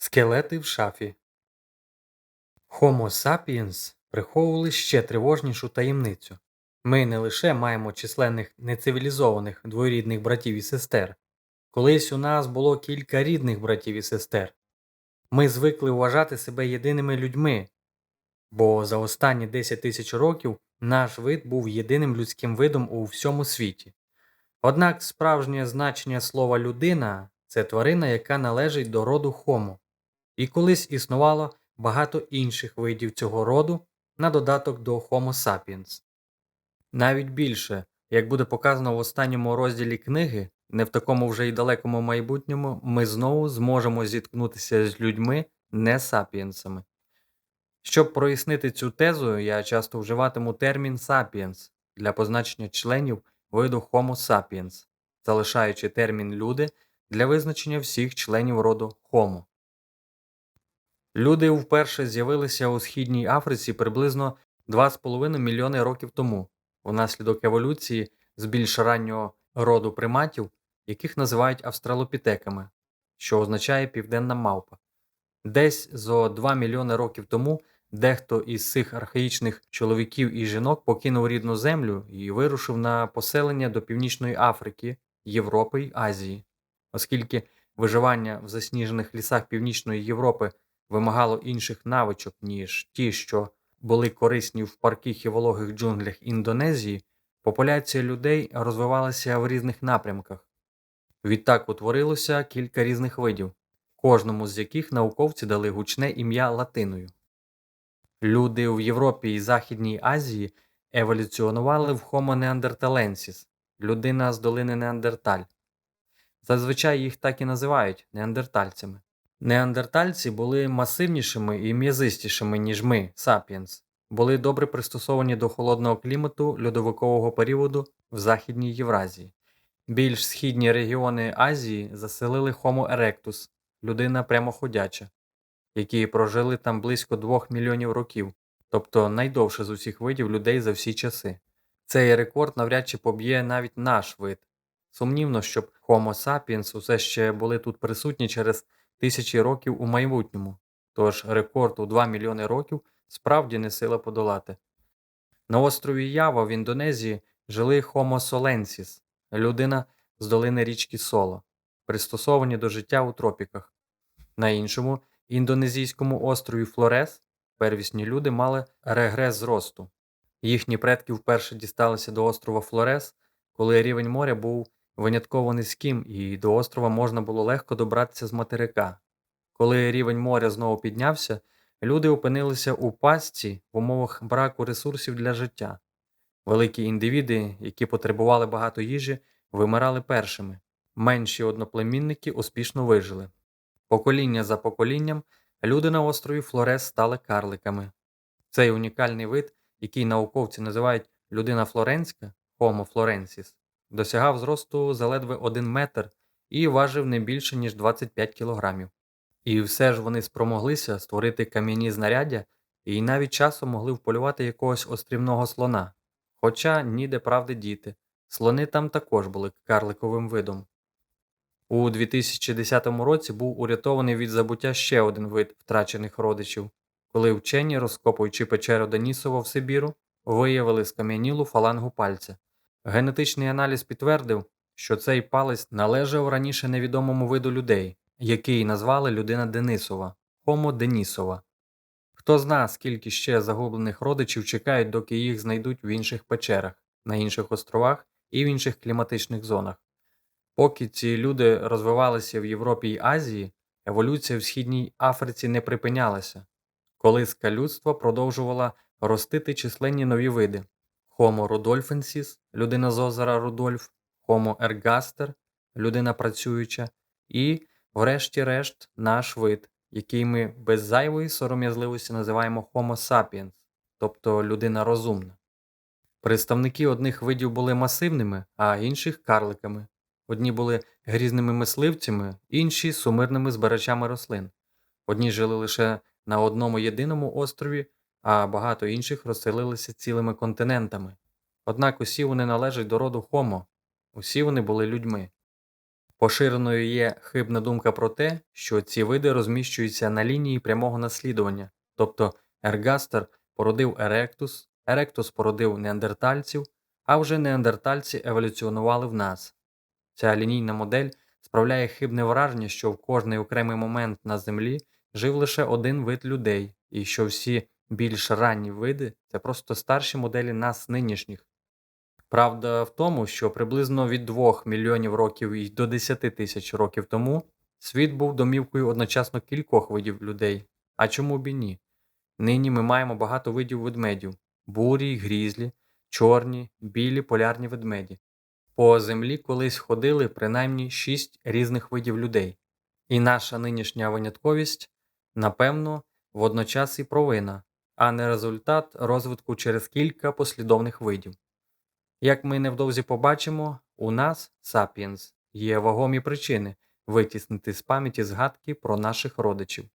Скелети в шафі. Homo sapiens приховували ще тривожнішу таємницю. Ми не лише маємо численних нецивілізованих двоюрідних братів і сестер. Колись у нас було кілька рідних братів і сестер. Ми звикли вважати себе єдиними людьми, бо за останні 10 тисяч років наш вид був єдиним людським видом у всьому світі. Однак справжнє значення слова людина це тварина, яка належить до роду Homo. І колись існувало багато інших видів цього роду на додаток до Homo sapiens. Навіть більше, як буде показано в останньому розділі книги, не в такому вже й далекому майбутньому, ми знову зможемо зіткнутися з людьми не сапіенсами. Щоб прояснити цю тезу, я часто вживатиму термін sapiens для позначення членів виду Homo sapiens, залишаючи термін люди для визначення всіх членів роду Homo. Люди вперше з'явилися у Східній Африці приблизно 2,5 мільйони років тому, внаслідок еволюції з більш раннього роду приматів, яких називають австралопітеками, що означає південна мавпа. Десь зо 2 мільйони років тому дехто із цих архаїчних чоловіків і жінок покинув рідну землю і вирушив на поселення до Північної Африки, Європи й Азії, оскільки виживання в засніжених лісах Північної Європи вимагало інших навичок, ніж ті, що були корисні в парких і вологих джунглях Індонезії, популяція людей розвивалася в різних напрямках. Відтак утворилося кілька різних видів, кожному з яких науковці дали гучне ім'я латиною. Люди в Європі і Західній Азії еволюціонували в Homo neanderthalensis – людина з долини Неандерталь. Зазвичай їх так і називають неандертальцями. Неандертальці були масивнішими і м'язистішими, ніж ми, сапіенс, були добре пристосовані до холодного клімату льодовикового періоду в Західній Євразії. Більш східні регіони Азії заселили Homo erectus – людина прямоходяча, які прожили там близько 2 мільйонів років, тобто найдовше з усіх видів людей за всі часи. Цей рекорд навряд чи поб'є навіть наш вид. Сумнівно, щоб Homo sapiens усе ще були тут присутні через тисячі років у майбутньому, тож рекорд у 2 мільйони років справді не сила подолати. На острові Ява в Індонезії жили Homo solensis – людина з долини річки Соло, пристосовані до життя у тропіках. На іншому індонезійському острові Флорес первісні люди мали регрес зросту. Їхні предки вперше дісталися до острова Флорес, коли рівень моря був винятково низьким і до острова можна було легко добратися з материка. Коли рівень моря знову піднявся, люди опинилися у пастці в умовах браку ресурсів для життя. Великі індивіди, які потребували багато їжі, вимирали першими. Менші одноплемінники успішно вижили. Покоління за поколінням люди на острові Флорес стали карликами. Цей унікальний вид, який науковці називають людина флоренська Homo florensis, досягав зросту заледве 1 метр і важив не більше, ніж 25 кілограмів. І все ж вони спромоглися створити кам'яні знаряддя і навіть часом могли вполювати якогось острівного слона. Хоча ніде правди діти, слони там також були карликовим видом. У 2010 році був урятований від забуття ще один вид втрачених родичів, коли вчені, розкопуючи печеру Денісова в Сибіру, виявили скам'янілу фалангу пальця. Генетичний аналіз підтвердив, що цей палець належав раніше невідомому виду людей, який назвали людина Денисова Homo Денісова. Хто зна, скільки ще загублених родичів чекають, доки їх знайдуть в інших печерах, на інших островах і в інших кліматичних зонах. Поки ці люди розвивалися в Європі й Азії, еволюція в Східній Африці не припинялася. Колиска людства продовжувала ростити численні нові види Homo rudolfensis – людина з озера Рудольф, Homo ergaster – людина працююча, і, врешті-решт, наш вид, який ми без зайвої сором'язливості називаємо Homo sapiens, тобто людина розумна. Представники одних видів були масивними, а інших карликами. Одні були грізними мисливцями, інші сумирними збирачами рослин. Одні жили лише на одному єдиному острові, а багато інших розселилися цілими континентами. Однак усі вони належать до роду Homo, усі вони були людьми. Поширеною є хибна думка про те, що ці види розміщуються на лінії прямого наслідування, тобто ергастер породив еректус, еректус породив неандертальців, а вже неандертальці еволюціонували в нас. Ця лінійна модель справляє хибне враження, що в кожний окремий момент на Землі жив лише один вид людей, і що всі більш ранні види це просто старші моделі нас нинішніх. Правда в тому, що приблизно від 2 мільйонів років і до 10 тисяч років тому світ був домівкою одночасно кількох видів людей. А чому б і ні? Нині ми маємо багато видів ведмедів: бурі, грізлі, чорні, білі полярні ведмеді. По землі колись ходили принаймні шість різних видів людей. І наша нинішня винятковість, напевно, водночас і провина, а не результат розвитку через кілька послідовних видів. Як ми невдовзі побачимо, у нас, сапіенс, є вагомі причини витіснити з пам'яті згадки про наших родичів.